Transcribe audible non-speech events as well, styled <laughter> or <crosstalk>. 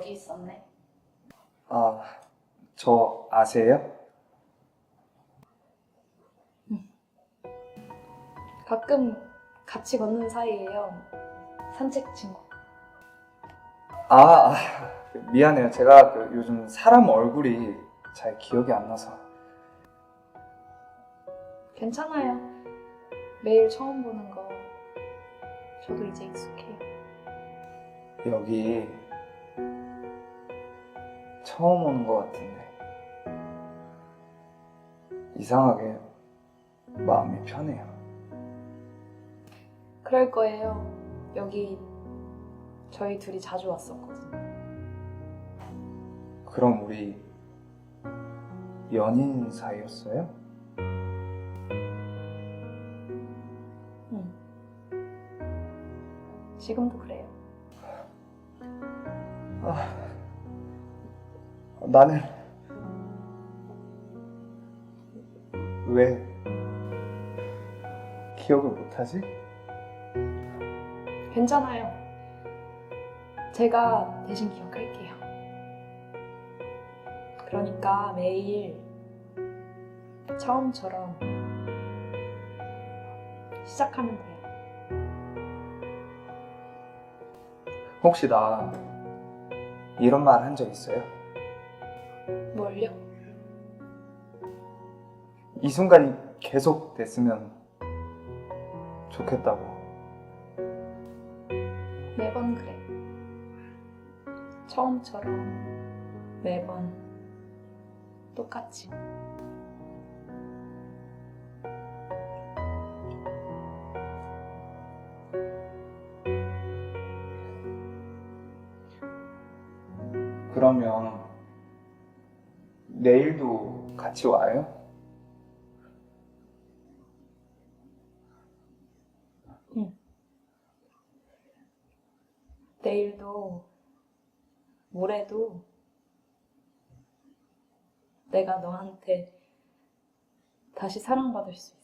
여기 있었네. 아, 저 아세요? 가끔 같이 걷는 사이예요. 산책 친구. 아, 아, <laughs> 미안해요. 제가 그 요즘 사람 얼굴이 잘 기억이 안 나서. 괜찮아요. 매일 처음 보는 거 저도 이제 익숙해요. 여기 처음 오는 것 같은데 이상하게 마음이 편해요. 그럴 거예요. 여기 저희 둘이 자주 왔었거든요. 그럼 우리 연인 사이였어요? 응. 지금도 그래요. 아, 나는 왜 기억을 못하지? 괜찮아요. 제가 대신 기억할게요. 그러니까 매일 처음처럼 시작하면 돼요. 혹시 나 이런 말 한 적 있어요? 뭘요? 이 순간이 계속 됐으면 좋겠다고. 매번 그래. 처음처럼 매번 똑같이. 그러면 내일도 같이 와요? 내일도 모레도 내가 너한테 다시 사랑받을 수 있어.